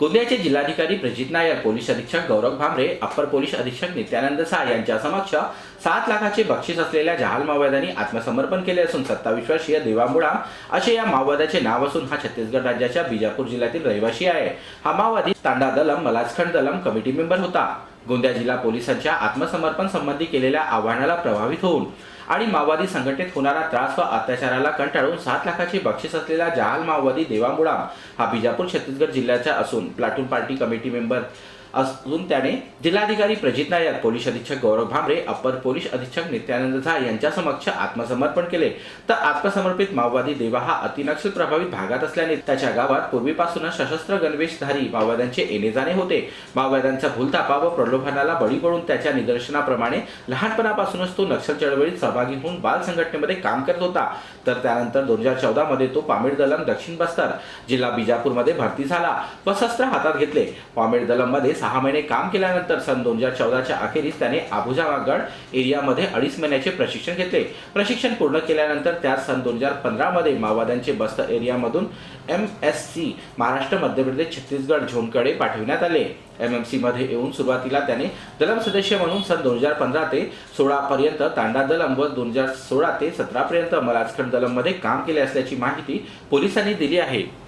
गोंदियाचे जिल्हाधिकारी प्रजित नायर पोलीस अधीक्षक गौरव Bhamre upper police अधीक्षक नित्यानंद साय यांच्या समक्ष सात लाखाचे बक्षीस असलेल्या जहाल माओवाद्यांनी आत्मसमर्पण केले असून सत्तावीस वर्षीय देवा मुळा असे या माओवाद्याचे नाव असून हा छत्तीसगड राज्याच्या बिजापूर जिल्ह्यातील रहिवासी आहे. हा माओवादी तांडा दलम मलाजखंड दलम कमिटी मेंबर होता. गोंदिया जिल्हा पोलिसांच्या आत्मसमर्पण संबंधी केलेल्या आव्हानाला प्रभावित होऊन आणि माओवादी संघटनेत होणारा त्रास व अत्याचाराला कंटाळून सात लाखाचे बक्षीस असलेला जहाल माओवादी देवा मुळाम हा बिजापूर छत्तीसगड जिल्ह्याचा असून प्लाटून पार्टी कमिटी मेंबर असून त्याने जिल्हाधिकारी प्रजित नायर पोलीस अधीक्षक गौरव भांबरे अपर पोलीस अधीक्षक नित्यानंद झा यांच्या समक्ष आत्मसमर्पण केले. तर आत्मसमर्पित माओवादी देवा हा अतिनक्षल प्रभावित भागात असल्याने त्याच्या गावात पूर्वीपासूनच सशस्त्र गणवेशधारी माओवाद्यांचे येणे जाणे होते. माओवाद्यांचा भूलतापा व प्रलोभनाला बळी पडून त्याच्या निदर्शनाप्रमाणे लहानपणापासूनच तो नक्षल चळवळीत सहभागी होऊन बाल संघटनेमध्ये काम करत होता. तर त्यानंतर दोन हजार चौदा मध्ये तो पामेड दलम दक्षिण बस्तर जिल्हा बिजापूरमध्ये भरती झाला व शस्त्र हातात घेतले. पामेड दलममध्ये सहा महिने काम केल्यानंतर सन दोन हजार चौदाच्या अखेरीस त्याने आबुजागड एरियामध्ये अडीच महिन्याचे प्रशिक्षण घेतले. प्रशिक्षण पूर्ण केल्यानंतर त्यास सन दोन हजार पंधरामध्ये माओवाद्यांचे बस्त एरियामधून M S C Maharashtra Madhya Pradesh Chhattisgarh झोनकडे पाठविण्यात आले. एम एम सीमध्ये येऊन सुरुवातीला त्याने दलम सदस्य म्हणून सन दोन हजार पंधरा ते सोळापर्यंत तांडा दलम व दोन हजार सोळा ते सतरापर्यंत मलाजखंड दलममध्ये काम केले असल्याची माहिती पोलिसांनी दिली आहे.